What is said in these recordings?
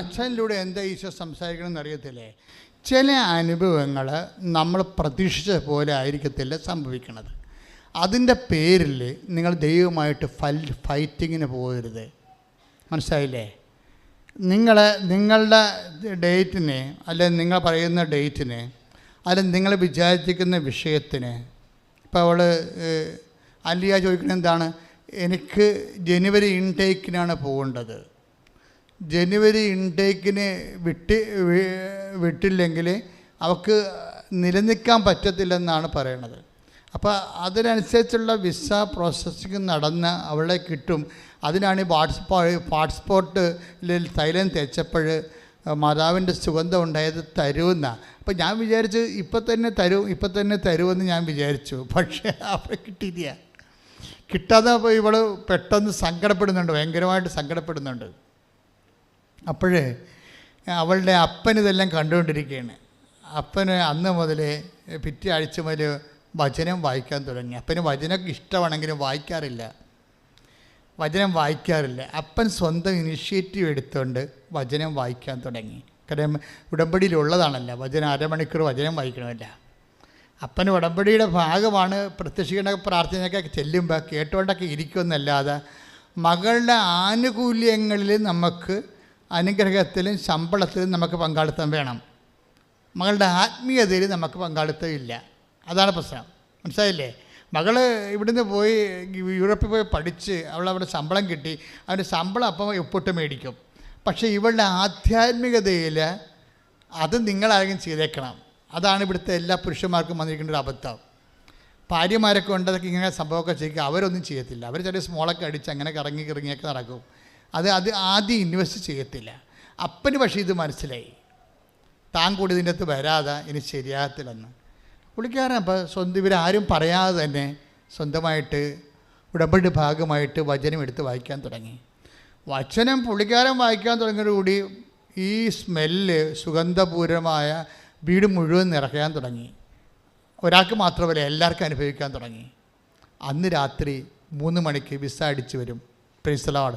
അച്ഛനിലൂടെ എന്താ ഈശോ സംസാരിക്കണമെന്ന് അറിയത്തില്ലേ? ചില അനുഭവങ്ങൾ നമ്മൾ പ്രതീക്ഷിച്ച പോലെ ആയിരിക്കത്തില്ല സംഭവിക്കുന്നത് അതിന്റെ പേരിൽ നിങ്ങൾ ദൈവമായിട്ട് ഫൽ ഫൈറ്റിങ്ങിന് പോകരുത്. മനസ്സിലായില്ലേ? നിങ്ങൾ നിങ്ങളുടെ ഡേറ്റിന് അല്ലെങ്കിൽ നിങ്ങൾ പറയുന്ന ഡേറ്റിന് അല്ലെങ്കിൽ നിങ്ങൾ വിചാരിച്ചിരിക്കുന്ന വിഷയത്തിന് ഇപ്പോൾ അവൾ അലിയ ചോദിക്കുന്നത് എന്താണ്? എനിക്ക് ജനുവരി ഇൻടേക്കിനാണ് പോകേണ്ടത്. ജനുവരി ഇൻടേക്കിന് വിട്ട് വിട്ടില്ലെങ്കിൽ അവർക്ക് നിലനിൽക്കാൻ പറ്റത്തില്ലെന്നാണ് പറയണത്. അപ്പോൾ അതിനനുസരിച്ചുള്ള വിസ പ്രോസസ്സിങ് നടന്ന് അവളെ കിട്ടും. അതിനാണ് ഈ വാട്സ്പോ പാസ്പോർട്ടിൽ തൈലം തേച്ചപ്പോൾ മാതാവിന്റെ സുഗന്ധം ഉണ്ടായത് തരുമെന്ന അപ്പോൾ ഞാൻ വിചാരിച്ചു ഇപ്പം തന്നെ തരും ഇപ്പം തന്നെ തരുമെന്ന് ഞാൻ വിചാരിച്ചു. പക്ഷേ അവിടെ കിട്ടിയില്ല. കിട്ടാതെ ഇവൾ പെട്ടെന്ന് സങ്കടപ്പെടുന്നുണ്ട് ഭയങ്കരമായിട്ട് സങ്കടപ്പെടുന്നുണ്ട്. അപ്പോഴേ അവളുടെ അപ്പൻ ഇതെല്ലാം കണ്ടുകൊണ്ടിരിക്കുകയാണ്. അപ്പന് അന്ന് മുതൽ പിറ്റേ ആഴ്ച മുതൽ വചനം വായിക്കാൻ തുടങ്ങി. അപ്പന് വചനമൊക്കെ ഇഷ്ടമാണെങ്കിലും വായിക്കാറില്ല. വചനം വായിക്കാറില്ല. അപ്പൻ സ്വന്തം ഇനിഷ്യേറ്റീവ് എടുത്തുകൊണ്ട് വചനം വായിക്കാൻ തുടങ്ങി. കാരണം ഉടമ്പടിയിലുള്ളതാണല്ലോ വചനം അരമണിക്കൂർ വചനം വായിക്കണമല്ല. അപ്പന് ഉടമ്പടിയുടെ ഭാഗമാണ് പ്രത്യക്ഷിക്കേണ്ട പ്രാർത്ഥനയൊക്കെ ചെല്ലുമ്പോൾ കേട്ടുകൊണ്ടൊക്കെ ഇരിക്കുമെന്നല്ലാതെ മകളുടെ ആനുകൂല്യങ്ങളിൽ നമുക്ക് അനുഗ്രഹത്തിലും ശമ്പളത്തിലും നമുക്ക് പങ്കാളിത്തം വേണം. മകളുടെ ആത്മീയതയിൽ നമുക്ക് പങ്കാളിത്തം ഇല്ല. അതാണ് പ്രശ്നം. മനസ്സിലായില്ലേ? മകൾ ഇവിടുന്ന് പോയി യൂറോപ്പിൽ പോയി പഠിച്ച് അവൾ അവളവിടെ ശമ്പളം കിട്ടി. അവന്റെ ശമ്പളം അപ്പം ഒപ്പിട്ട് മേടിക്കും. പക്ഷേ ഇവളുടെ ആധ്യാത്മികതയിൽ അത് നിങ്ങളാരെങ്കിലും ചെയ്തേക്കണം. അതാണ് ഇവിടുത്തെ എല്ലാ പുരുഷന്മാർക്കും വന്നിരിക്കുന്ന ഒരു അബദ്ധം. ഭാര്യമാരൊക്കെ ഉണ്ടതൊക്കെ ഇങ്ങനെ സംഭവമൊക്കെ ചെയ്യുക അവരൊന്നും ചെയ്യത്തില്ല. അവർ ചെറിയ സ്മോളൊക്കെ അടിച്ച് അങ്ങനെ കറങ്ങി കിറങ്ങിയൊക്കെ നടക്കും. അത് അത് ആദ്യം ഇൻവെസ്റ്റ് ചെയ്യത്തില്ല. അപ്പന് പക്ഷേ ഇത് മനസ്സിലായി. താൻ കൂടി ഇതിന്റെ അകത്ത് വരാതെ ഇനി ശരിയാകത്തില്ലെന്ന്. പുള്ളിക്കാരൻ അപ്പോൾ സ്വന്തം ഇവരാരും പറയാതെ തന്നെ സ്വന്തമായിട്ട് ഉടമ്പടി ഭാഗമായിട്ട് വചനം എടുത്ത് വായിക്കാൻ തുടങ്ങി. വചനം പുള്ളിക്കാരൻ വായിക്കാൻ തുടങ്ങിയതോടുകൂടി ഈ സ്മെല്ല് സുഗന്ധപൂരമായ വീട് മുഴുവൻ നിറയ്ക്കാൻ തുടങ്ങി. ഒരാൾക്ക് മാത്രമല്ല എല്ലാവർക്കും അനുഭവിക്കാൻ തുടങ്ങി. അന്ന് രാത്രി മൂന്ന് മണിക്ക് വിസ അടിച്ചു വരും. പ്രിൻസലോട്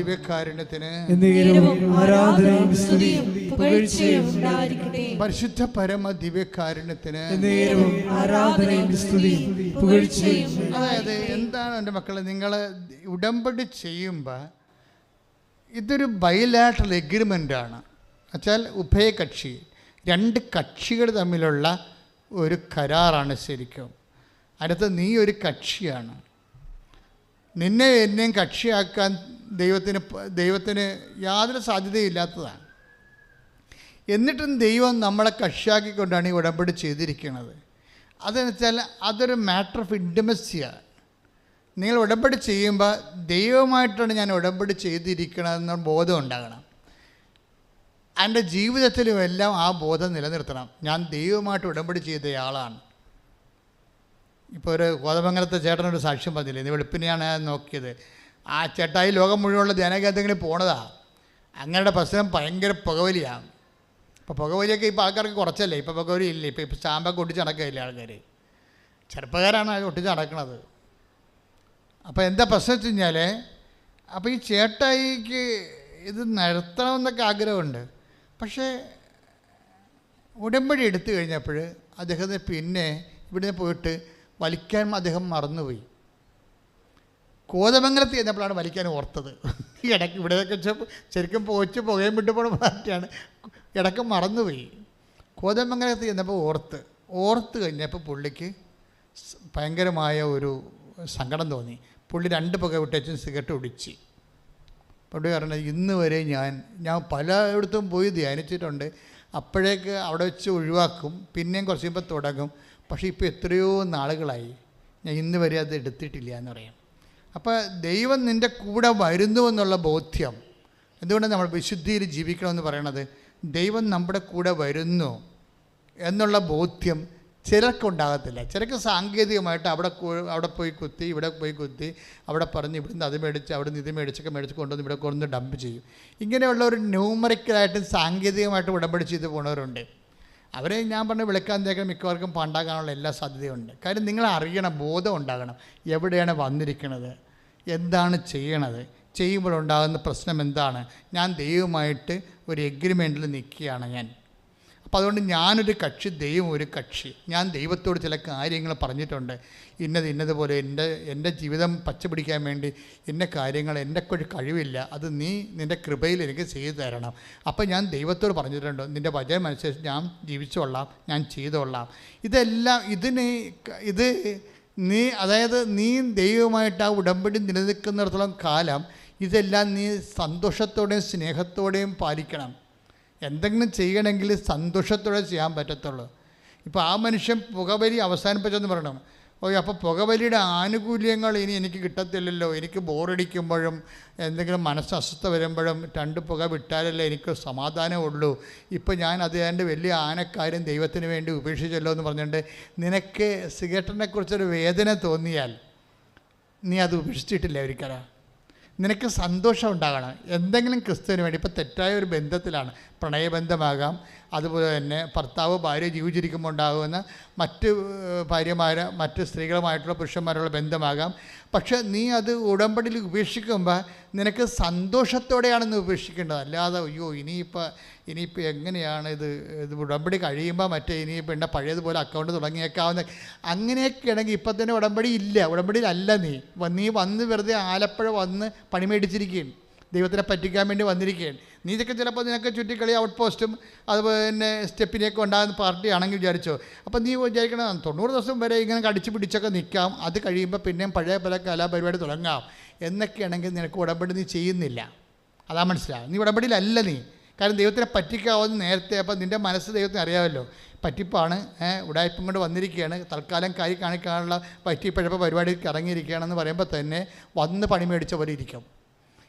ദിവ്യകാരുണ്യത്തിന് എന്നേരവും ആരാധനയും സ്തുതിയും പുകഴ്ചയും ഉണ്ടായിരിക്കട്ടെ. പരിശുദ്ധ പരമ ദിവ്യകാരുണ്യത്തിന് എന്നേരവും ആരാധനയും സ്തുതിയും പുകഴ്ചയും അതായത് എന്താണ് എന്റെ മക്കളെ നിങ്ങൾ ഉടമ്പടി ചെയ്യുമ്പോൾ ഇതൊരു ബൈലാറ്ററൽ എഗ്രിമെന്റ് ആണ്. വെച്ചാൽ ഉഭയകക്ഷി രണ്ട് കക്ഷികൾ തമ്മിലുള്ള ഒരു കരാറാണ് ശരിക്കും. അടുത്ത നീ ഒരു കക്ഷിയാണ്. നിന്നെ എന്നെയും കക്ഷിയാക്കാൻ ദൈവത്തിന് ദൈവത്തിന് യാതൊരു സാധ്യതയില്ലാത്തതാണ്. എന്നിട്ടും ദൈവം നമ്മളെ കക്ഷിയാക്കിക്കൊണ്ടാണ് ഈ ഉടമ്പടി ചെയ്തിരിക്കുന്നത്. അതെന്ന് വെച്ചാൽ അതൊരു മാറ്റർ ഓഫ് ഇന്റിമസിയാണ് നിങ്ങൾ ഉടമ്പടി ചെയ്യുമ്പോൾ ദൈവമായിട്ടാണ് ഞാൻ ഉടമ്പടി ചെയ്തിരിക്കണമെന്ന ബോധം ഉണ്ടാകണം. എന്റെ ജീവിതത്തിലും എല്ലാം ആ ബോധം നിലനിർത്തണം. ഞാൻ ദൈവമായിട്ട് ഉടമ്പടി ചെയ്തയാളാണ് ഇപ്പോൾ ഒരു കോതമംഗലത്തെ ചേട്ടനൊരു സാക്ഷ്യം പറഞ്ഞില്ലേ? ഇന്ന് വെളുപ്പിനെയാണ് നോക്കിയത്. ആ ചേട്ടായി ലോകം മുഴുവനുള്ള ധ്യാനകേന്ദ്രങ്ങളിൽ പോണതാ. അങ്ങനെയുടെ പ്രശ്നം ഭയങ്കര പുകവലിയാണ് ഇപ്പോൾ പുകവലിയൊക്കെ ഇപ്പോൾ ആൾക്കാർക്ക് കുറച്ചല്ലേ? ഇപ്പോൾ പുകവലി ഇല്ല ഇപ്പോൾ ഇപ്പോൾ സ്റ്റാമ്പൊക്കെ ഒട്ടിച്ച് നടക്കുകയില്ല ആൾക്കാർ ചെറുപ്പക്കാരാണ് അത് ഒട്ടിച്ച് നടക്കുന്നത് അപ്പോൾ എന്താ പ്രശ്നം വെച്ച് കഴിഞ്ഞാൽ അപ്പോൾ ഈ ചേട്ടായിക്ക് ഇത് നടത്തണമെന്നൊക്കെ ആഗ്രഹമുണ്ട്. പക്ഷേ ഉടമ്പടി എടുത്തു കഴിഞ്ഞപ്പോൾ അദ്ദേഹത്തിന് പിന്നെ ഇവിടുന്ന് പോയിട്ട് വലിക്കാൻ അദ്ദേഹം മറന്നുപോയി. കോതമംഗലത്ത് ചെന്നപ്പോഴാണ് വലിക്കാൻ ഓർത്തത്. ഇടയ്ക്ക് ഇവിടെയൊക്കെ ശരിക്കും പോച്ച് പുകയും വിട്ടു പോണ പാർട്ടിയാണ് ഇടയ്ക്ക് മറന്നുപോയി. കോതമംഗലത്ത് ചെന്നപ്പോൾ ഓർത്ത് ഓർത്ത് കഴിഞ്ഞപ്പോൾ പുള്ളിക്ക് ഭയങ്കരമായ ഒരു സങ്കടം തോന്നി. പുള്ളി രണ്ട് പുക വിട്ടേച്ചും സിഗരറ്റ് ഒടിച്ച് പുള്ളി പറഞ്ഞത് ഇന്ന് വരെ ഞാൻ ഞാൻ പലയിടത്തും പോയി ധ്യാനിച്ചിട്ടുണ്ട്. അപ്പോഴേക്ക് അവിടെ വെച്ച് ഒഴിവാക്കും പിന്നെയും കുറച്ച് കഴിയുമ്പോൾ തുടങ്ങും. പക്ഷേ ഇപ്പോൾ എത്രയോ നാളുകളായി. ഞാൻ ഇന്ന് വരെ അത് എടുത്തിട്ടില്ല എന്ന് പറയാം. അപ്പോൾ ദൈവം നിന്റെ കൂടെ വരുന്നു എന്നുള്ള ബോധ്യം എന്തുകൊണ്ടാണ് നമ്മൾ വിശുദ്ധിയിൽ ജീവിക്കണമെന്ന് പറയണത്? ദൈവം നമ്മുടെ കൂടെ വരുന്നു എന്നുള്ള ബോധ്യം ചിലർക്കുണ്ടാകത്തില്ല ചിലർക്ക് സാങ്കേതികമായിട്ട് അവിടെ അവിടെ പോയി കുത്തി ഇവിടെ പോയി കുത്തി അവിടെ പറഞ്ഞ് ഇവിടുന്ന് അത് മേടിച്ച് അവിടെ നിന്ന് ഇത് മേടിച്ചൊക്കെ മേടിച്ച് കൊണ്ടുവന്ന് ഇവിടെ കൊണ്ടുവന്ന് ഡംപ് ചെയ്യും. ഇങ്ങനെയുള്ള ഒരു ന്യൂമറിക്കലായിട്ടും സാങ്കേതികമായിട്ടും ഉടമ്പടി ചെയ്ത് പോണവരുണ്ട്. അവരെ ഞാൻ പറഞ്ഞ വിളിക്കാൻ തേക്കാൻ മിക്കവർക്കും പണ്ടാകാനുള്ള എല്ലാ സാധ്യതയുണ്ട്. കാര്യം നിങ്ങൾ അറിയണം ബോധം ഉണ്ടാകണം. എവിടെയാണ് വന്നിരിക്കുന്നത് എന്താണ് ചെയ്യണത്? ചെയ്യുമ്പോഴുണ്ടാകുന്ന പ്രശ്നം എന്താണ്? ഞാൻ ദൈവമായിട്ട് ഒരു എഗ്രിമെന്റിൽ നിൽക്കുകയാണ് ഞാൻ. അപ്പോൾ അതുകൊണ്ട് ഞാനൊരു കക്ഷി ദൈവം ഒരു കക്ഷി. ഞാൻ ദൈവത്തോട് ചില കാര്യങ്ങൾ പറഞ്ഞിട്ടുണ്ട്. ഇന്നത് ഇന്നതുപോലെ എന്റെ എന്റെ ജീവിതം പച്ചപിടിക്കാൻ വേണ്ടി എന്റെ കാര്യങ്ങൾ എന്റെ ഒരു കഴിവില്ല. അത് നീ നിന്റെ കൃപയിൽ എനിക്ക് ചെയ്തു തരണം. അപ്പോൾ ഞാൻ ദൈവത്തോട് പറഞ്ഞിട്ടുണ്ട്. നിന്റെ വചനം അനുസരിച്ച് ഞാൻ ജീവിച്ചോളാം ഞാൻ ചെയ്തോളാം ഇതെല്ലാം ഇതിന് ഇത് നീ അതായത് നീ ദൈവമായിട്ട് ആ ഉടമ്പടി നിലനിൽക്കുന്നിടത്തോളം കാലം ഇതെല്ലാം നീ സന്തോഷത്തോടെയും സ്നേഹത്തോടെയും പാലിക്കണം. എന്തെങ്കിലും ചെയ്യണമെങ്കിൽ സന്തോഷത്തോടെ ചെയ്യാൻ പറ്റത്തുള്ളൂ. ഇപ്പോൾ ആ മനുഷ്യൻ പുകവലി അവസാനിപ്പിച്ചെന്ന് പറയണം. ഓ അപ്പോൾ പുകവലിയുടെ ആനുകൂല്യങ്ങൾ ഇനി എനിക്ക് കിട്ടത്തില്ലല്ലോ. എനിക്ക് ബോറടിക്കുമ്പോഴും എന്തെങ്കിലും മനസ്സ് അസ്വസ്ഥ വരുമ്പോഴും രണ്ട് പുക വിട്ടാലല്ലേ എനിക്ക് സമാധാനമുള്ളൂ ഇപ്പോൾ ഞാൻ അത് എന്റെ വലിയ ആനക്കാര്യം ദൈവത്തിന് വേണ്ടി ഉപേക്ഷിച്ചല്ലോ എന്ന് പറഞ്ഞിട്ട് നിനക്ക് സിഗരറ്റിനെക്കുറിച്ചൊരു വേദന തോന്നിയാൽ നീ അത് ഉപേക്ഷിച്ചിട്ടില്ല ഒരിക്കലും. നിനക്ക് സന്തോഷം ഉണ്ടാകണം. എന്തെങ്കിലും ക്രിസ്തുവിന് വേണ്ടി ഇപ്പോൾ തെറ്റായ ഒരു ബന്ധത്തിലാണ്. പ്രണയബന്ധമാകാം അതുപോലെ തന്നെ ഭർത്താവ് ഭാര്യ ജീവിച്ചിരിക്കുമ്പോൾ ഉണ്ടാകുന്ന മറ്റ് ഭാര്യമാര് മറ്റ് സ്ത്രീകളുമായിട്ടുള്ള പുരുഷന്മാരുള്ള ബന്ധമാകാം. പക്ഷെ നീ അത് ഉടമ്പടിയിൽ ഉപേക്ഷിക്കുമ്പോൾ നിനക്ക് സന്തോഷത്തോടെയാണ് നീ ഉപേക്ഷിക്കേണ്ടത്. അല്ലാതെ അയ്യോ ഇനിയിപ്പോൾ ഇനിയിപ്പോൾ എങ്ങനെയാണ് ഇത് ഇത് ഉടമ്പടി കഴിയുമ്പോൾ മറ്റേ ഇനിയിപ്പോൾ എന്റെ പഴയതുപോലെ അക്കൗണ്ട് തുടങ്ങിയേക്കാവുന്ന അങ്ങനെയൊക്കെ ആണെങ്കിൽ ഇപ്പം തന്നെ ഉടമ്പടി ഇല്ല. ഉടമ്പടിയിലല്ല നീ. നീ വന്ന് വെറുതെ ആലപ്പുഴ വന്ന് പണി മേടിച്ചിരിക്കുകയും ദൈവത്തിനെ പറ്റിക്കാൻ വേണ്ടി വന്നിരിക്കുകയാണ്. നീ ഇതൊക്കെ ചിലപ്പോൾ നിനക്ക് ചുറ്റിക്കളി ഔട്ട് പോസ്റ്റും അതുപോലെ തന്നെ സ്റ്റെപ്പിനെയൊക്കെ ഉണ്ടാകുന്ന പാർട്ടിയാണെങ്കിൽ വിചാരിച്ചോ. അപ്പോൾ നീ വിചാരിക്കണം തൊണ്ണൂറ് ദിവസം വരെ ഇങ്ങനെ കടിച്ചു പിടിച്ചൊക്കെ നിൽക്കാം. അത് കഴിയുമ്പോൾ പിന്നെയും പഴയ പല കലാപരിപാടി തുടങ്ങാം. എന്നൊക്കെയാണെങ്കിൽ നിനക്ക് ഉടമ്പടി നീ ചെയ്യുന്നില്ല. അതാ മനസ്സിലാവും നീ ഉടമ്പടിയിലല്ല നീ. കാരണം ദൈവത്തിനെ പറ്റിക്കാവുന്ന നേരത്തെ അപ്പം നിന്റെ മനസ്സ് ദൈവത്തിന് അറിയാമല്ലോ. പറ്റിപ്പാണ് ഉടായ്പം കൊണ്ട് വന്നിരിക്കുകയാണ്. തൽക്കാലം കൈ കാണിക്കാനുള്ള പറ്റിപ്പഴപ്പ പരിപാടിക്ക് ഇറങ്ങിയിരിക്കുകയാണെന്ന് പറയുമ്പോൾ തന്നെ വന്ന് പണി മേടിച്ച പോലെ ഇരിക്കും.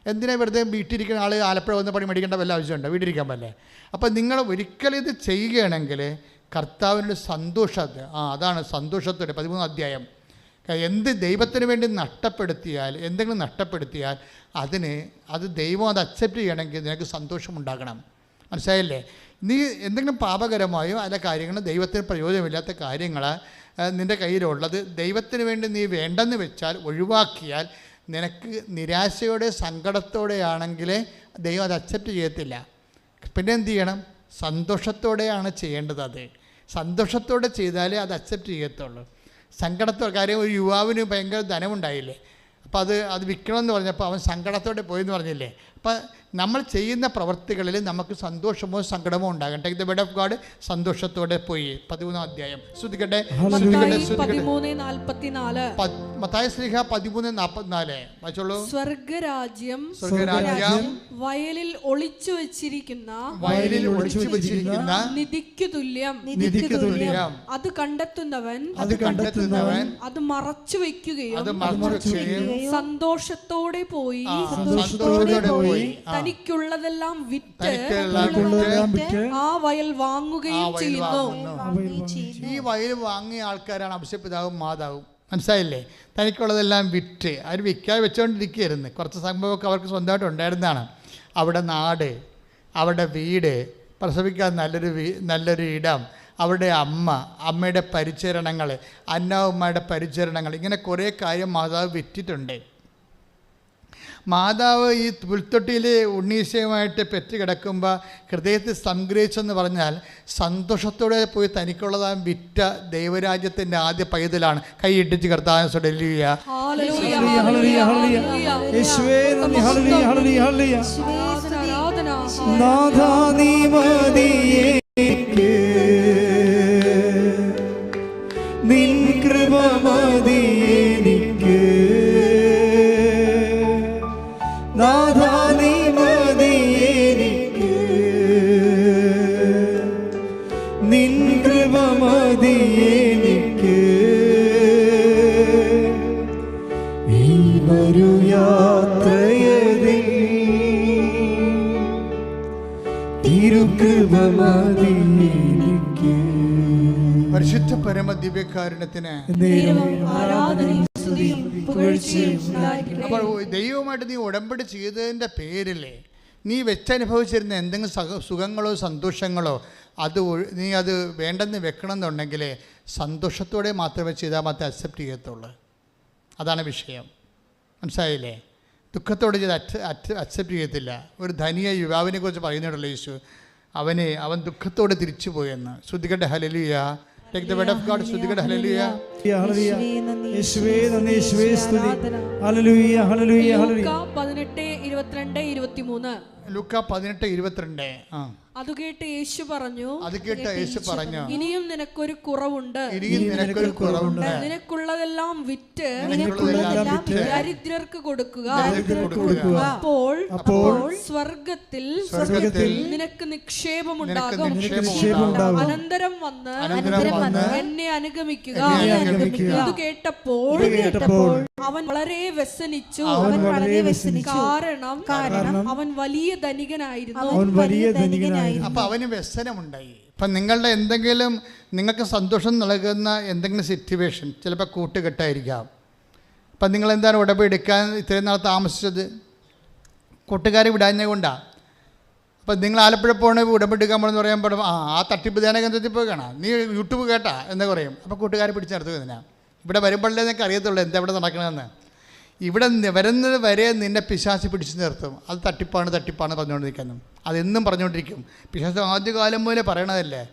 എന്തിനാ വെറുതെ വീട്ടിലിരിക്കുന്ന ആൾ ആലപ്പുഴ വന്ന് പണി മേടിക്കേണ്ട വല്ല ആവശ്യമുണ്ടോ? വീട്ടിലിരിക്കാൻ പറ്റേ അപ്പം നിങ്ങൾ ഒരിക്കലും ഇത് ചെയ്യുകയാണെങ്കിൽ കർത്താവിന്റെ സന്തോഷത്തെ ആ അതാണ് സന്തോഷത്തോടെ പതിമൂന്ന് അധ്യായം. എന്ത് ദൈവത്തിന് വേണ്ടി നഷ്ടപ്പെടുത്തിയാൽ എന്തെങ്കിലും നഷ്ടപ്പെടുത്തിയാൽ അതിന് അത് ദൈവം അത് അക്സെപ്റ്റ് ചെയ്യണമെങ്കിൽ നിനക്ക് സന്തോഷമുണ്ടാകണം മനസ്സിലായല്ലേ? നീ എന്തെങ്കിലും പാപകരമായോ അല്ല കാര്യങ്ങൾ ദൈവത്തിന് പ്രയോജനമില്ലാത്ത കാര്യങ്ങൾ നിന്റെ കയ്യിലുള്ളത് ദൈവത്തിന് വേണ്ടി നീ വേണ്ടെന്ന് വെച്ചാൽ ഒഴിവാക്കിയാൽ നിനക്ക് നിരാശയോടെ സങ്കടത്തോടെ ആണെങ്കിൽ ദൈവം അത് അക്സെപ്റ്റ് ചെയ്യത്തില്ല. പിന്നെ എന്ത് ചെയ്യണം? സന്തോഷത്തോടെയാണ് ചെയ്യേണ്ടത് അത്. സന്തോഷത്തോടെ ചെയ്താലേ അത് അക്സെപ്റ്റ് ചെയ്യത്തുള്ളൂ. സങ്കടത്തോടെ കാര്യം ഒരു യുവാവിന് ഭയങ്കര ധനമുണ്ടായില്ലേ? അപ്പോൾ അത് അത് വിൽക്കണമെന്ന് പറഞ്ഞപ്പോൾ അവൻ സങ്കടത്തോടെ പോയെന്ന് പറഞ്ഞില്ലേ? അപ്പം നമ്മൾ ചെയ്യുന്ന പ്രവർത്തികളിൽ നമുക്ക് സന്തോഷമോ സങ്കടമോ ഉണ്ടാകട്ടെ. ഇത് വേർഡ് ഓഫ് ഗാഡ് സന്തോഷത്തോടെ പോയി. പതിമൂന്നാം അധ്യായം. ശ്രദ്ധിക്കട്ടെ മത്തായി ശ്രദ്ധിക്കട്ടെ പതിമൂന്ന് നാൽപ്പത്തിനാല് പ- മത്തായി സ്ലിഹ പതിമൂന്ന് നാൽപ്പത്തിനാല് വായിച്ചോളൂ. സ്വർഗരാജ്യം സ്വർഗരാജ്യം വയലിൽ ഒളിച്ചു വെച്ചിരിക്കുന്ന വയലിൽ ഒളിച്ചു വെച്ചിരിക്കുന്ന നിധിക്ക് തുല്യം. നിധിക്ക് തുല്യം. അത് കണ്ടെത്തുന്നവൻ അത് കണ്ടെത്തുന്നവൻ അത് മറച്ചു വെക്കുകയും അത് മറച്ചു വെക്കുകയും സന്തോഷത്തോടെ പോയി. സന്തോഷത്തോടെ പോയി. തനിക്കുള്ളതെല്ലാം വിറ്റ് ആ വയൽ വാങ്ങുകയും ചെയ്യുന്നു. ഈ വയൽ വാങ്ങിയ ആൾക്കാരാണ് അഭിഷപ്പിതാവും മാതാവും. മനസ്സിലായില്ലേ? തനിക്കുള്ളതെല്ലാം വിറ്റ് അവർ വിൽക്കാതെ വെച്ചുകൊണ്ടിരിക്കുകയായിരുന്നു കുറച്ച് സംഭവമൊക്കെ അവർക്ക് സ്വന്തമായിട്ട് ഉണ്ടായിരുന്നതാണ്. അവിടെ നാട് അവിടെ വീട് പ്രസവിക്കാൻ നല്ലൊരു വീ നല്ലൊരു ഇടം അവരുടെ അമ്മ അമ്മയുടെ പരിചരണങ്ങൾ അന്നാവുമ്മയുടെ പരിചരണങ്ങൾ ഇങ്ങനെ കുറേ കാര്യം മാതാവ് വിറ്റിട്ടുണ്ട്. മാതാവ് ഈ പുൽത്തൊട്ടിയിൽ ഉണ്ണീശയുമായിട്ട് പെറ്റ് കിടക്കുമ്പോൾ ഹൃദയത്തിൽ സംഗ്രഹിച്ചെന്ന് പറഞ്ഞാൽ സന്തോഷത്തോടെ പോയി തനിക്കുള്ളതാ വിറ്റ ദൈവരാജ്യത്തിന്റെ ആദ്യ പൈതലാണ്. കൈയിട്ടിച്ച് കർത്താവ് നിൻ ഹല്ലേലൂയ, ഹല്ലേലൂയ, പരിശുദ്ധ പരമ ദിവ്യകാരുണ്യത്തിന് ആരാധനയും സ്തുതിയും പുകഴ്ചയും ഉണ്ടായിരിക്കട്ടെ. അപ്പോൾ ദൈവമായിട്ട് നീ ഉടമ്പടി ചെയ്തതിന്റെ പേരിൽ നീ വെച്ചനുഭവിച്ചിരുന്ന എന്തെങ്കിലും സുഖങ്ങളോ സന്തോഷങ്ങളോ അത് നീ അത് വേണ്ടെന്ന് വെക്കണം എന്നുണ്ടെങ്കിൽ സന്തോഷത്തോടെ മാത്രമേ ചെയ്താൽ മാത്രമേ അക്സെപ്റ്റ് ചെയ്യത്തുള്ളൂ. അതാണ് വിഷയം. മനസ്സിലായില്ലേ? ദുഃഖത്തോടെ ചെയ്ത് അറ്റ് അറ്റ് അക്സെപ്റ്റ് ചെയ്യത്തില്ല. ഒരു ധനിയ യുവാവിനെ കുറിച്ച് പറയുന്നുണ്ടല്ലോ യേശു. അവനെ അവൻ ദുഃഖത്തോടെ തിരിച്ചു പോയെന്ന് ശ്രദ്ധിക്കട്ടെ ഹലലിയ take the word of God. ശ്രുതികട്ടെ ഹലലിയ ഹല്ലേലൂയ. യേശുവേ നന്ദി. യേശുവേ സ്തുതി ഹല്ലേലൂയ ഹല്ലേലൂയ ഹല്ലേലൂയ ലൂക്കാ പതിനെട്ട് ഇരുപത്തിരണ്ട് ഇരുപത്തിമൂന്ന് ലുക്ക പതിനെട്ട് ഇരുപത്തിരണ്ട് ആ അത് കേട്ട് യേശു പറഞ്ഞു അത് കേട്ട് യേശു പറഞ്ഞു ഇനിയും നിനക്കൊരു കുറവുണ്ട്. ഇനിയും നിനക്കൊരു കുറവുണ്ട്. നിനക്കുള്ളതെല്ലാം വിറ്റ് നിനക്കുള്ളതെല്ലാം ദരിദ്രർക്ക് കൊടുക്കുക. ദരിദ്രർക്ക് കൊടുക്കുക. അപ്പോൾ അപ്പോൾ സ്വർഗത്തിൽ സ്വർഗത്തിൽ നിനക്ക് നിക്ഷേപമുണ്ടാകും. നിനക്ക് നിക്ഷേപമുണ്ടാകും. അനന്തരം വന്ന് അനന്തരം വന്ന് എന്നെ അനുഗമിക്കുക. എന്നെ അനുഗമിക്കുക. ഇത് കേട്ടപ്പോൾ കേട്ടപ്പോൾ അവൻ വളരെ വ്യസനിച്ചു. അവൻ വളരെ വ്യസനിച്ചു. കാരണം കാരണം അവൻ വലിയ ധനികനായിരുന്നു. അവൻ വലിയ ധനികനായിരുന്നു. അപ്പോൾ അവന് വ്യസനമുണ്ടായി. അപ്പം നിങ്ങളുടെ എന്തെങ്കിലും നിങ്ങൾക്ക് സന്തോഷം നൽകുന്ന എന്തെങ്കിലും സിറ്റുവേഷൻ ചിലപ്പോൾ കൂട്ടുകെട്ടായിരിക്കാം. അപ്പം നിങ്ങൾ എന്താണ് ഉടമ്പെടുക്കാൻ ഇത്രയും നാൾ താമസിച്ചത്? കൂട്ടുകാരെ വിടാഞ്ഞ കൊണ്ടാണ് അപ്പം നിങ്ങൾ ആലപ്പുഴ പോകണ ഉടമ്പെടുക്കാൻ പോകണമെന്ന് പറയാൻ പറയുമ്പോൾ ആ ആ തട്ടിപ്പ് ധ്യാന കേന്ദ്രത്തിൽ പോയി കാണാം. നീ യൂട്യൂബ് കേട്ടാ എന്ന് പറയും. അപ്പോൾ കൂട്ടുകാരെ പിടിച്ച് നിർത്തുക ഇതിനാ. ഇവിടെ വരുമ്പോഴേ നിനക്ക് അറിയത്തുള്ളൂ എന്താ ഇവിടെ നടക്കണമെന്ന് ഇവിടെ വരുന്നത് വരെ നിന്നെ പിശാസി പിടിച്ചു നിർത്തും. അത് തട്ടിപ്പാണ് തട്ടിപ്പാണ് പറഞ്ഞുകൊണ്ടിരിക്കുന്നു അതെന്നും പറഞ്ഞുകൊണ്ടിരിക്കും. പിശാസ് ആദ്യകാലം പോലെ പറയണതല്ലേ?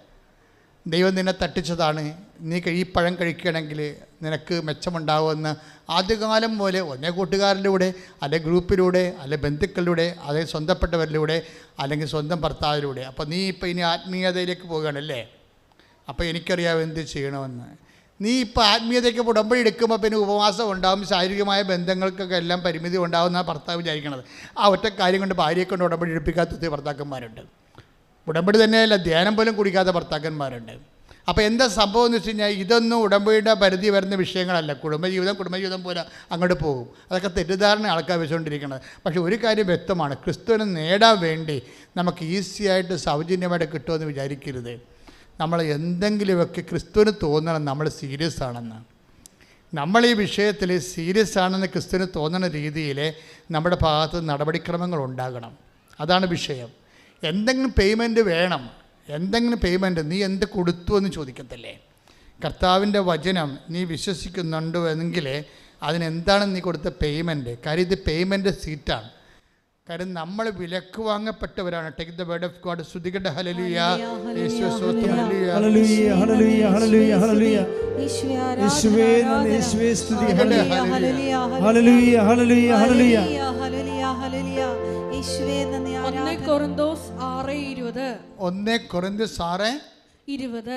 ദൈവം നിന്നെ തട്ടിച്ചതാണ്. നീ ഈ പഴം കഴിക്കുകയാണെങ്കിൽ നിനക്ക് മെച്ചമുണ്ടാവുമെന്ന് ആദ്യകാലം പോലെ ഒന്നേ കൂട്ടുകാരിലൂടെ അല്ലെ ഗ്രൂപ്പിലൂടെ അല്ലെ ബന്ധുക്കളിലൂടെ അല്ലെ സ്വന്തപ്പെട്ടവരിലൂടെ അല്ലെങ്കിൽ സ്വന്തം ഭർത്താവിലൂടെ. അപ്പോൾ നീ ഇപ്പോൾ ഇനി ആത്മീയതയിലേക്ക് പോകുകയാണല്ലേ അപ്പോൾ എനിക്കറിയാം എന്ത് ചെയ്യണമെന്ന്. നീ ഇപ്പോൾ ആത്മീയതയ്ക്ക് ഉടമ്പടി എടുക്കുമ്പോൾ പിന്നെ ഉപവാസം ഉണ്ടാവും ശാരീരികമായ ബന്ധങ്ങൾക്കൊക്കെ എല്ലാം പരിമിതി ഉണ്ടാവുന്ന ഭർത്താവ് വിചാരിക്കണത്. ആ ഒറ്റ കാര്യം കൊണ്ട് ഭാര്യയെ കൊണ്ട് ഉടമ്പടി എടുപ്പിക്കാത്ത ഭർത്താക്കന്മാരുണ്ട്. ഉടമ്പടി തന്നെയല്ല ധ്യാനം പോലും കുടിക്കാത്ത ഭർത്താക്കന്മാരുണ്ട്. അപ്പോൾ എന്താ സംഭവം എന്ന് വെച്ച് കഴിഞ്ഞാൽ ഇതൊന്നും ഉടമ്പടിയുടെ പരിധി വരുന്ന വിഷയങ്ങളല്ല. കുടുംബജീവിതം കുടുംബജീവിതം പോലെ അങ്ങോട്ട് പോകും. അതൊക്കെ തെറ്റിദ്ധാരണ ആൾക്കാർ വെച്ചുകൊണ്ടിരിക്കുന്നത് പക്ഷേ ഒരു കാര്യം വ്യക്തമാണ് ക്രിസ്തുവിനെ നേടാൻ വേണ്ടി നമുക്ക് ഈസിയായിട്ട് സൗജന്യമായിട്ട് കിട്ടുമെന്ന് വിചാരിക്കരുത്. നമ്മൾ എന്തെങ്കിലുമൊക്കെ ക്രിസ്തുവിന് തോന്നണം നമ്മൾ സീരിയസ് ആണെന്ന്. നമ്മൾ ഈ വിഷയത്തിൽ സീരിയസ് ആണെന്ന് ക്രിസ്തുവിന് തോന്നുന്ന രീതിയിൽ നമ്മുടെ ഭാഗത്ത് നടപടിക്രമങ്ങൾ ഉണ്ടാകണം. അതാണ് വിഷയം. എന്തെങ്കിലും പേയ്മെന്റ് വേണം. എന്തെങ്കിലും പേയ്മെന്റ് നീ എന്ത് കൊടുത്തു എന്ന് ചോദിക്കത്തില്ലേ? കർത്താവിന്റെ വചനം നീ വിശ്വസിക്കുന്നുണ്ടോ എങ്കിൽ അതിനെന്താണ് നീ കൊടുത്ത പേയ്മെന്റ് കാര്യം ഇത് പേയ്മെന്റ് സീറ്റാണ് കാര്യം നമ്മൾ വിലക്ക് വാങ്ങപ്പെട്ടവരാണ്. Take the word of God ശ്രുതികട്ടെ ഹലലിയ യേശു സ്വസ്തം ഹല്ലേലൂയ. ഹല്ലേലൂയ ഹല്ലേലൂയ ഹല്ലേലൂയ ഹല്ലേലൂയ. യേശുവേ യേശുവേ നന്ദി യേശുവേ സ്തുതി. ഹല്ലേലൂയ, ഹല്ലേലൂയ. ഹല്ലേലൂയ. ഹല്ലേലൂയ. ഹല്ലേലൂയ ഒന്നേ കൊറിന്തോസ് ആറ് ഇരുപത്. ഒന്നേ കുറഞ്ഞ സാറേ ഇരുപത്.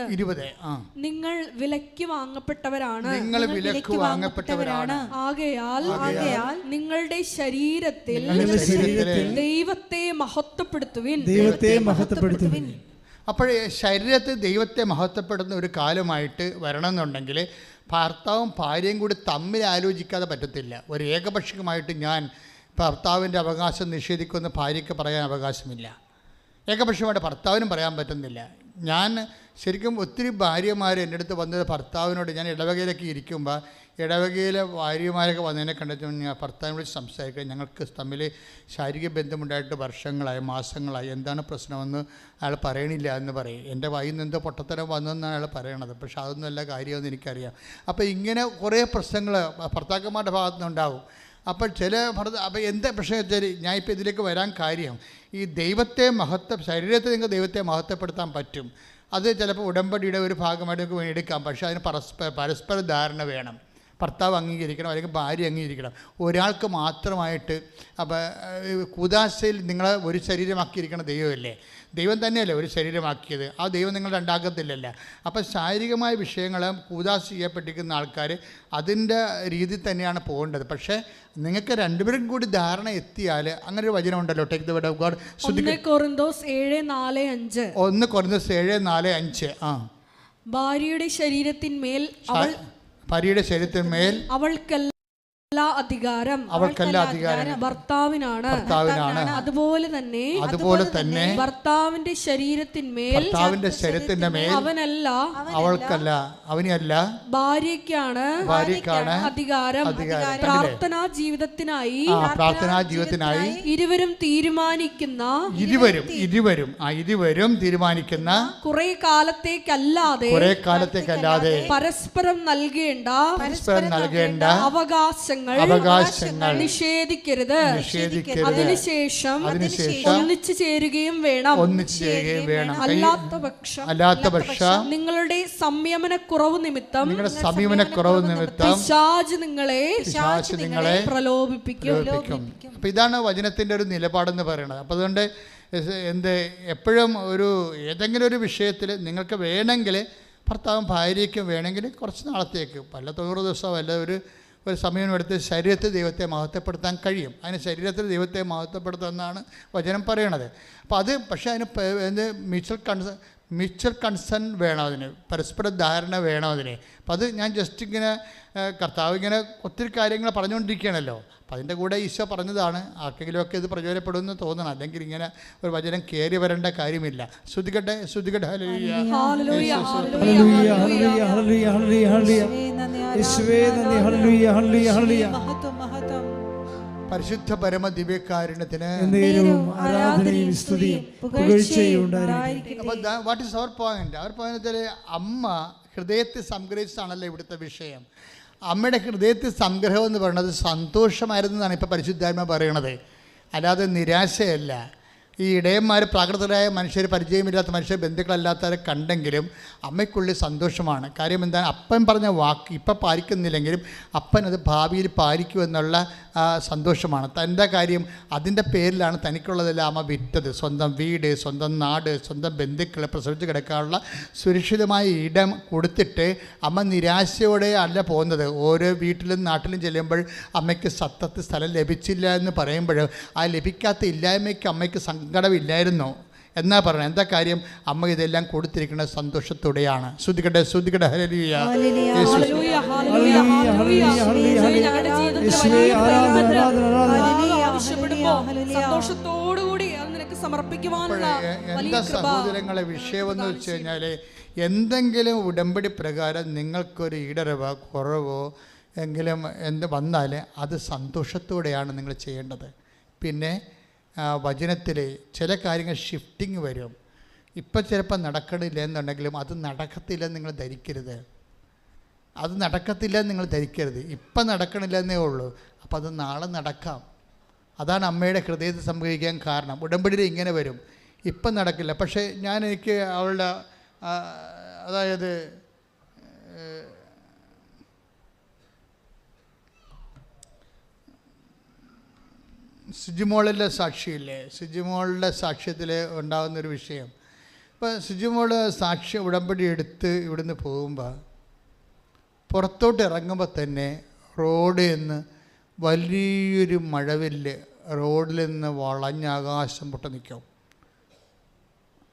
നിങ്ങൾ വിലക്ക് വാങ്ങപ്പെട്ടവരാണ്. നിങ്ങൾ വിലക്ക് വാങ്ങപ്പെട്ടവരാണ്. ആകയാൽ ആകയാൽ. നിങ്ങളുടെ ശരീരത്തിൽ നിങ്ങളുടെ ശരീരത്തിൽ ദൈവത്തെ മഹത്വപ്പെടുത്തുവിൻ. ദൈവത്തെ മഹത്വപ്പെടുത്തുവിൻ. അപ്പോൾ ശരീരത്തിൽ ദൈവത്തെ മഹത്വപ്പെടുന്ന ഒരു കാലമായിട്ട് വരണമെന്നുണ്ടെങ്കിൽ ഭർത്താവും ഭാര്യയും കൂടി തമ്മിൽ ആലോചിക്കാതെ പറ്റത്തില്ല. ഒരു ഏകപക്ഷികമായിട്ട് ഞാൻ ഭർത്താവിന്റെ അവകാശം നിഷേധിക്കുമെന്ന് ഭാര്യയ്ക്ക് പറയാൻ അവകാശമില്ല. ഏകപക്ഷമായിട്ട് ഭർത്താവിനും പറയാൻ പറ്റുന്നില്ല. ഞാൻ ശരിക്കും ഒത്തിരി ഭാര്യമാർ എന്റെ അടുത്ത് വന്നത് ഭർത്താവിനോട് ഞാൻ ഇടവകയിലൊക്കെ ഇരിക്കുമ്പോൾ ഇടവകയിലെ ഭാര്യമാരൊക്കെ വന്നതിനെ കണ്ടിട്ട് ഞാൻ ഭർത്താവിനോട് സംസാരിക്കുക ഞങ്ങൾക്ക് തമ്മിൽ ശാരീരിക ബന്ധമുണ്ടായിട്ട് വർഷങ്ങളായി മാസങ്ങളായി. എന്താണ് പ്രശ്നമെന്ന് അയാൾ പറയണില്ല എന്ന് പറയും. എന്റെ വായിൽ നിന്ന് എന്തോ പൊട്ടത്തരം വന്നെന്നാണ് അയാൾ പറയണത്. പക്ഷേ അതൊന്നും അല്ല കാര്യമെന്ന് എനിക്കറിയാം. അപ്പോൾ ഇങ്ങനെ കുറേ പ്രശ്നങ്ങൾ ഭർത്താക്കന്മാരുടെ ഭാഗത്തുനിന്നുണ്ടാവും. അപ്പോൾ ചില ഭർത്ത അപ്പോൾ എന്താ വെച്ചാൽ ഞാൻ ഇപ്പോൾ ഇതിലേക്ക് വരാൻ കാര്യം ഈ ദൈവത്തെ മഹത്വ ശരീരത്തെ നിങ്ങൾക്ക് ദൈവത്തെ മഹത്വപ്പെടുത്താൻ പറ്റും. അത് ചിലപ്പോൾ ഉടമ്പടിയുടെ ഒരു ഭാഗമായിട്ട് നിങ്ങൾക്ക് എടുക്കാം പക്ഷേ അതിന് പരസ്പര പരസ്പര ധാരണ വേണം. ഭർത്താവ് അംഗീകരിക്കണം അല്ലെങ്കിൽ ഭാര്യ അംഗീകരിക്കണം. ഒരാൾക്ക് മാത്രമായിട്ട് അപ്പോൾ കുദാശയിൽ നിങ്ങളെ ഒരു ശരീരമാക്കിയിരിക്കണം ദൈവമല്ലേ? ദൈവം തന്നെയല്ലേ ഒരു ശരീരമാക്കിയത്. ആ ദൈവം നിങ്ങൾ രണ്ടാക്കത്തില്ലല്ല? അപ്പം ശാരീരികമായ വിഷയങ്ങൾ കൂതാശ ചെയ്യപ്പെട്ടിരിക്കുന്ന ആൾക്കാർ അതിന്റെ രീതി തന്നെയാണ് പോകേണ്ടത്. പക്ഷേ നിങ്ങൾക്ക് രണ്ടുപേരും കൂടി ധാരണ എത്തിയാൽ അങ്ങനെ ഒരു വചനം ഉണ്ടല്ലോ. Take the word of God ഒന്ന് കൊറിന്തോസ് ഏഴ് നാല് അഞ്ച്. ഒന്ന് കുറഞ്ഞ ഏഴ് നാല് അഞ്ച്. ആ. ഭാര്യയുടെ ശരീരത്തിന്മേൽ അവൾ ഭാര്യയുടെ ശരീരത്തിന്മേൽ അവൾക്കെല്ലാം അധികാരം അവൾക്കല്ല അധികാരം ഭർത്താവിനാണ്. ഭർത്താവിനാണ്. അതുപോലെ തന്നെ അതുപോലെ തന്നെ ഭർത്താവിന്റെ ശരീരത്തിന്മേൽ ഭർത്താവിന്റെ ശരീരത്തിന്റെ മേൽ അവനല്ല അവൾക്കല്ല അവനെയല്ല ഭാര്യക്കാണ് ഭാര്യക്കാണ് അധികാരം. അധികാരം. പ്രാർത്ഥനാ ജീവിതത്തിനായി പ്രാർത്ഥനാ ജീവിതത്തിനായി ഇരുവരും തീരുമാനിക്കുന്ന ഇരുവരും ഇരുവരും ആ ഇരുവരും തീരുമാനിക്കുന്ന കുറെ കാലത്തേക്കല്ലാതെ കുറെ കാലത്തേക്കല്ലാതെ പരസ്പരം നൽകേണ്ട പരസ്പരം നൽകേണ്ട അവകാശങ്ങൾ അവകാശങ്ങൾ നിഷേധിക്കരുത്. നിഷേധിക്കരുത്. അതിനുശേഷം അതിനുശേഷം ഒന്നിച്ചു ചേരുകയും വേണം. ഒന്നിച്ചു ചേരുകയും വേണം. അല്ലാത്ത പക്ഷം അല്ലാത്ത പക്ഷം നിങ്ങളുടെ സംയമന കുറവ് നിമിത്തം നിങ്ങളുടെ സംയമന കുറവ് നിമിത്തം പിശാച് നിങ്ങളെ പിശാച് നിങ്ങളെ പ്രലോഭിപ്പിക്കും. അപ്പൊ അപ്പം ഇതാണ് വചനത്തിന്റെ ഒരു നിലപാടെന്ന് പറയുന്നത് അപ്പൊ അതുകൊണ്ട് എന്ത് എപ്പോഴും ഒരു ഏതെങ്കിലും ഒരു വിഷയത്തിൽ നിങ്ങൾക്ക് വേണമെങ്കിൽ ഭർത്താവും ഭാര്യയ്ക്കും വേണമെങ്കിൽ കുറച്ച് നാളത്തേക്ക് പല തൊണ്ണൂറ് ദിവസമോ അല്ല ഒരു ഒരു സമയം എടുത്ത് ശരീരത്തിൽ ദൈവത്തെ മഹത്വപ്പെടുത്താൻ കഴിയും. അതിന് ശരീരത്തിൽ ദൈവത്തെ മഹത്വപ്പെടുത്തുമെന്നാണ് വചനം പറയണത് അപ്പോൾ അത് പക്ഷേ അതിന് എന്ത് മ്യൂച്വൽ കൺസൺ മ്യൂച്വൽ കൺസേൺ വേണം അതിന്. പരസ്പര ധാരണ വേണം അതിന്. അപ്പം അത് ഞാൻ ജസ്റ്റ് ഇങ്ങനെ കർത്താവ് ഇങ്ങനെ ഒത്തിരി കാര്യങ്ങൾ പറഞ്ഞുകൊണ്ടിരിക്കുകയാണല്ലോ. അപ്പം അതിന്റെ കൂടെ ഈശോ പറഞ്ഞതാണ് ആർക്കെങ്കിലുമൊക്കെ ഇത് പ്രചോദനപ്പെടുമെന്ന് തോന്നണം. അല്ലെങ്കിൽ ഇങ്ങനെ ഒരു വചനം കയറി വരേണ്ട കാര്യമില്ല. ശ്രുതികട്ടെ ശ്രുതികട്ടെ. ഹല്ലേലൂയ. പരിശുദ്ധ പരമ ദിവ്യകാരുണ്യത്തിന് ആരാധനയും സ്തുതിയും പുകഴ്ചയും ഉണ്ടായിരിക്കും അപ്പോൾ what our point our point അമ്മ ഹൃദയത്തെ സംഗ്രഹിച്ചതാണല്ലോ ഇവിടുത്തെ വിഷയം. അമ്മയുടെ ഹൃദയത്തിൽ സംഗ്രഹം എന്ന് പറയുന്നത് സന്തോഷമായിരുന്നു എന്നാണ് ഇപ്പോൾ പരിശുദ്ധാത്മ പറയണത്. അല്ലാതെ നിരാശയല്ല. ഈ ഇടയന്മാർ പ്രാകൃതരായ മനുഷ്യർ പരിചയമില്ലാത്ത മനുഷ്യർ ബന്ധുക്കളല്ലാത്തവരെ കണ്ടെങ്കിലും അമ്മയ്ക്കുള്ളിൽ സന്തോഷമാണ്. കാര്യം എന്താ അപ്പൻ പറഞ്ഞ വാക്ക് ഇപ്പം പാലിക്കുന്നില്ലെങ്കിലും അപ്പൻ അത് ഭാവിയിൽ പാലിക്കുമെന്നുള്ള സന്തോഷമാണ്. തന്റെ കാര്യം? അതിന്റെ പേരിലാണ് തനിക്കുള്ളതെല്ലാം അമ്മ വിറ്റത്. സ്വന്തം വീട് സ്വന്തം നാട് സ്വന്തം ബന്ധുക്കളെ പ്രസവിച്ച് കിടക്കാനുള്ള സുരക്ഷിതമായ ഇടം കൊടുത്തിട്ട് അമ്മ നിരാശയോടെ അല്ല പോകുന്നത്. ഓരോ വീട്ടിലും നാട്ടിലും ചെല്ലുമ്പോൾ അമ്മയ്ക്ക് സത്തത്ത് സ്ഥലം ലഭിച്ചില്ല എന്ന് പറയുമ്പോൾ ആ ലഭിക്കാത്ത ഇല്ലായ്മയ്ക്ക് അമ്മയ്ക്ക് സങ്കടമില്ലായിരുന്നു? എന്നാ പറഞ്ഞത് എന്താ കാര്യം? അമ്മ ഇതെല്ലാം കൊടുത്തിരിക്കുന്ന സന്തോഷത്തോടെയാണ്. ശ്രദ്ധിക്കട്ടെ ശ്രദ്ധിക്കട്ടെ വലിയ എന്താ കൃപ സഹോദരങ്ങളെ വിഷയമെന്ന് വെച്ച് കഴിഞ്ഞാൽ എന്തെങ്കിലും ഉടമ്പടി പ്രകാരം നിങ്ങൾക്കൊരു ഈടരവോ കുറവോ എങ്കിലും എന്ത് വന്നാൽ അത് സന്തോഷത്തോടെയാണ് നിങ്ങൾ ചെയ്യേണ്ടത്. പിന്നെ വചനത്തിൽ ചില കാര്യങ്ങൾ ഷിഫ്റ്റിംഗ് വരും. ഇപ്പം ചിലപ്പോൾ നടക്കണില്ല എന്നുണ്ടെങ്കിലും അത് നടക്കത്തില്ലെന്ന് നിങ്ങൾ ധരിക്കരുത്. അത് നടക്കത്തില്ല നിങ്ങൾ ധരിക്കരുത്. ഇപ്പം നടക്കണില്ല എന്നേ ഉള്ളൂ. അപ്പം അത് നാളെ നടക്കാം. അതാണ് അമ്മയുടെ ഹൃദയത്തിൽ സംഭവിക്കാൻ കാരണം. ഉടമ്പടിയിൽ ഇങ്ങനെ വരും. ഇപ്പം നടക്കില്ല. പക്ഷേ ഞാൻ എനിക്ക് അവളുടെ അതായത് സിജിമോളിന്റെ സാക്ഷിയില്ലേ? സിജിമോളുടെ സാക്ഷ്യത്തിൽ ഉണ്ടാകുന്നൊരു വിഷയം. ഇപ്പോൾ സിജിമോൾ സാക്ഷി ഉടമ്പടി എടുത്ത് ഇവിടുന്ന് പോകുമ്പോൾ പുറത്തോട്ട് ഇറങ്ങുമ്പോൾ തന്നെ റോഡിൽ നിന്ന് വലിയൊരു മഴവില്ല് റോഡിൽ നിന്ന് വളഞ്ഞ ആകാശം പൊട്ട് നിൽക്കും.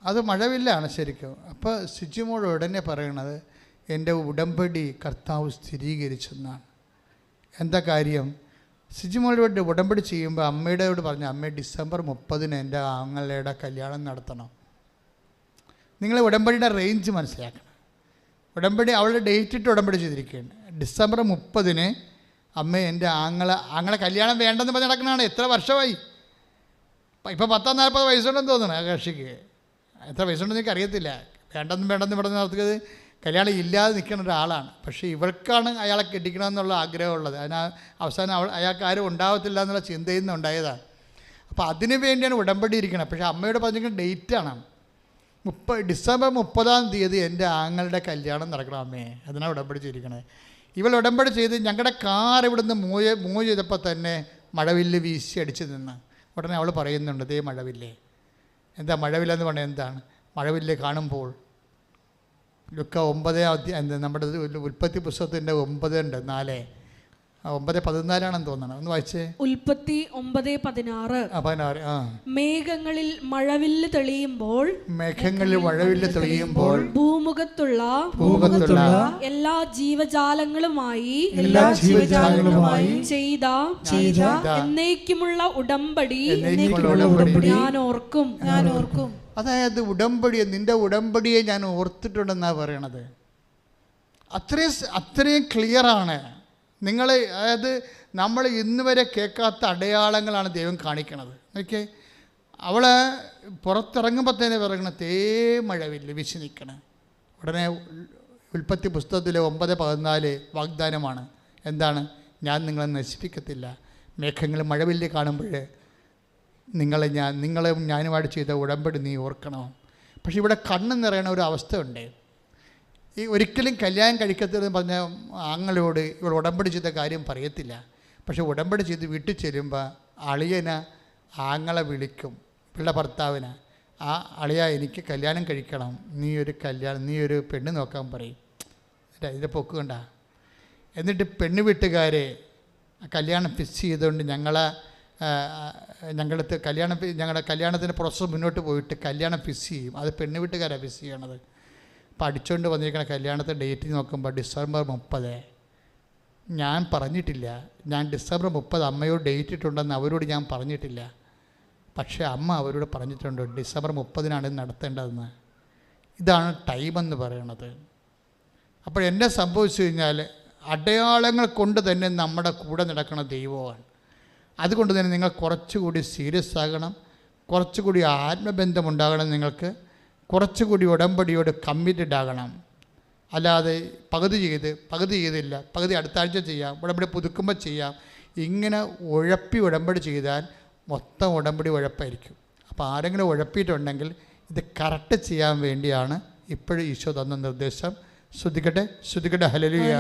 അത് മഴവില്ലാണ് ശരിക്കും. അപ്പോൾ സിജിമോൾ ഉടനെ പറയണത് എന്റെ ഉടമ്പടി കർത്താവ് സ്ഥിരീകരിച്ചെന്നാണ്. എന്താ കാര്യം? സിജിമോളോട് ഉടമ്പടി ചെയ്യുമ്പോൾ അമ്മയോട് പറഞ്ഞു അമ്മ ഡിസംബർ മുപ്പതിന് എന്റെ ആങ്ങളുടെ കല്യാണം നടത്തണം. നിങ്ങൾ ഉടമ്പടിയുടെ റേഞ്ച് മനസ്സിലാക്കണം. ഉടമ്പടി അവളുടെ ഡേറ്റ് ഇട്ട് ഉടമ്പടി ചെയ്തിരിക്കുകയാണ്. ഡിസംബർ മുപ്പതിന് അമ്മ എന്റെ ആങ്ങളെ ആങ്ങളെ കല്യാണം വേണ്ടെന്ന് പറഞ്ഞ് നടക്കണതാണ് എത്ര വർഷമായി? ഇപ്പോൾ പത്താം നാൽപ്പത് വയസ്സുണ്ടെന്ന് തോന്നുന്നു കക്ഷിക്ക്. എത്ര വയസ്സുണ്ടെന്ന് എനിക്ക് അറിയത്തില്ല വേണ്ടെന്നും വേണ്ടെന്നും ഇവിടെ നടത്തിയത് കല്യാണം ഇല്ലാതെ നിൽക്കുന്ന ഒരാളാണ്. പക്ഷേ ഇവൾക്കാണ് അയാളെ കെട്ടിക്കണമെന്നുള്ള ആഗ്രഹമുള്ളത്. അതിനാ അവസാനം അവൾ അയാൾക്ക് ആരും ഉണ്ടാവത്തില്ല എന്നുള്ള ചിന്തയിൽ നിന്ന് ഉണ്ടായതാണ്. അപ്പോൾ അതിനു വേണ്ടിയാണ് ഉടമ്പടി ഇരിക്കുന്നത്. പക്ഷേ അമ്മയോട് പറഞ്ഞിരിക്കുന്ന ഡേറ്റാണ് മുപ്പ ഡിസംബർ മുപ്പതാം തീയതി എന്റെ ആങ്ങളുടെ കല്യാണം നടക്കണം അമ്മേ. അതിനാണ് ഉടമ്പടി ചെയ്തിരിക്കണേ. ഇവൾ ഉടമ്പടി ചെയ്ത് ഞങ്ങളുടെ കാർ ഇവിടുന്ന് മൂവ് മൂവ് ചെയ്തപ്പോൾ തന്നെ മഴവില്ല് വീശി അടിച്ച് നിന്ന്. ഉടനെ അവൾ പറയുന്നുണ്ട് ദേ മഴവില്ലേ. എന്താ മഴവില്ലെന്ന് പറഞ്ഞാൽ എന്താണ്? മഴവില്ല് കാണുമ്പോൾ ലുക്ക ഒമ്പത് അധ്യായം നമ്മുടെ ഉൽപ്പത്തി പുസ്തകത്തിന്റെ ഒമ്പത് ഉണ്ട് നാല്. ഒമ്പത് പതിനാലാണെന്ന് തോന്നണം ഒന്ന് വായിച്ചേ. ഉൽപ്പത്തി ഒമ്പത് പതിനാറ്. ആ പതിനാറ് ആ. മേഘങ്ങളിൽ മഴവില്ല് തെളിയുമ്പോൾ മേഘങ്ങളിൽ മഴവില്ല് തെളിയുമ്പോൾ ഭൂമുഖത്തുള്ള ഭൂമുഖത്തുള്ള എല്ലാ ജീവജാലങ്ങളുമായി എല്ലാ ജീവജാലങ്ങളുമായി ചെയ്ത ചെയ്ത എന്നേക്കുമുള്ള ഉടമ്പടി എന്നേക്കുമുള്ള ഉടമ്പടി ഞാൻ ഓർക്കും ഞാൻ ഓർക്കും അതായത് ഉടമ്പടിയെ നിന്റെ ഉടമ്പടിയെ ഞാൻ ഓർത്തിട്ടുണ്ടെന്നാണ് പറയണത്. അത്രയും അത്രയും ക്ലിയറാണ് നിങ്ങൾ അതായത് നമ്മൾ ഇന്ന് വരെ കേൾക്കാത്ത അടയാളങ്ങളാണ് ദൈവം കാണിക്കണത്. ഓക്കെ? അവൾ പുറത്തിറങ്ങുമ്പോൾ തന്നെ പറയണ തേ മഴവില്ല വിശി നിൽക്കണ ഉടനെ ഉൽ- ഉൽപ്പത്തി പുസ്തകത്തിലെ ഒമ്പത് പതിനാല് വാഗ്ദാനമാണ്. എന്താണ്? ഞാൻ നിങ്ങളെ നശിപ്പിക്കത്തില്ല. മേഘങ്ങൾ മഴവില്ല് കാണുമ്പോൾ നിങ്ങളെ ഞാൻ നിങ്ങളെ ഞാനുമായിട്ട് ചെയ്ത ഉടമ്പടി നീ ഓർക്കണം. പക്ഷേ ഇവിടെ കണ്ണ് നിറയണ ഒരു അവസ്ഥയുണ്ട്. ഈ ഒരിക്കലും കല്യാണം കഴിക്കത്തില്ലെന്ന് പറഞ്ഞ ആങ്ങളോട് ഇവൾ ഉടമ്പടി ചെയ്ത കാര്യം പറയത്തില്ല. പക്ഷെ ഉടമ്പടി ചെയ്ത് വീട്ടിൽ ചെല്ലുമ്പോൾ അളിയന ആങ്ങളെ വിളിക്കും. പിള്ള ഭർത്താവിന് ആ അളിയ എനിക്ക് കല്യാണം കഴിക്കണം. നീ ഒരു കല്യാണം നീ ഒരു പെണ്ണ് നോക്കാൻ പറയും. എന്നിട്ട് അതിന്റെ പൊക്ക് കണ്ട. എന്നിട്ട് പെണ്ണ് വീട്ടുകാരെ കല്യാണം ഫിക്സ് ചെയ്തുകൊണ്ട് ഞങ്ങളെ ഞങ്ങളടുത്ത് കല്യാണം ഞങ്ങളുടെ കല്യാണത്തിന്റെ പ്രോസസ്സ് മുന്നോട്ട് പോയിട്ട് കല്യാണം ഫിക്സ് ചെയ്യും. അത് പെണ്ണ് വീട്ടുകാരാണ് ഫിക്സ് ചെയ്യണത്. അപ്പോൾ അടിച്ചുകൊണ്ട് വന്നിരിക്കുന്ന കല്യാണത്തെ ഡേറ്റ് നോക്കുമ്പോൾ ഡിസംബർ മുപ്പത്. ഞാൻ പറഞ്ഞിട്ടില്ല. ഞാൻ ഡിസംബർ മുപ്പത് അമ്മയോട് ഡേറ്റ് ഇട്ടുണ്ടെന്ന് അവരോട് ഞാൻ പറഞ്ഞിട്ടില്ല. പക്ഷേ അമ്മ അവരോട് പറഞ്ഞിട്ടുണ്ട് ഡിസംബർ മുപ്പതിനാണ് ഇത് നടത്തേണ്ടതെന്ന്. ഇതാണ് ടൈമെന്ന് പറയണത്. അപ്പോൾ എന്നെ സംഭവിച്ചു കഴിഞ്ഞാൽ അടയാളങ്ങൾ കൊണ്ട് തന്നെ നമ്മുടെ കൂടെ നടക്കുന്ന ദൈവമാണ് അതുകൊണ്ട് തന്നെ നിങ്ങൾ കുറച്ചുകൂടി സീരിയസ് ആകണം. കുറച്ചുകൂടി ആത്മബന്ധമുണ്ടാകണം നിങ്ങൾക്ക്. കുറച്ചുകൂടി ഉടമ്പടിയോട് കമ്മിറ്റഡ് ആകണം. അല്ലാതെ പകുതി ചെയ്ത് പകുതി ചെയ്തില്ല പകുതി അടുത്ത ആഴ്ച ചെയ്യാം ഉടമ്പടി പുതുക്കുമ്പോൾ ചെയ്യാം. ഇങ്ങനെ ഉഴപ്പി ഉടമ്പടി ചെയ്താൽ മൊത്തം ഉടമ്പടി ഉഴപ്പായിരിക്കും. അപ്പോൾ ആരെങ്കിലും ഉഴപ്പിയിട്ടുണ്ടെങ്കിൽ ഇത് കറക്റ്റ് ചെയ്യാൻ വേണ്ടിയാണ് ഇപ്പോഴും ഈശോ തന്ന നിർദ്ദേശം. ശ്രദ്ധിക്കട്ടെ? ശ്രദ്ധിക്കട്ടെ? ഹലലുയ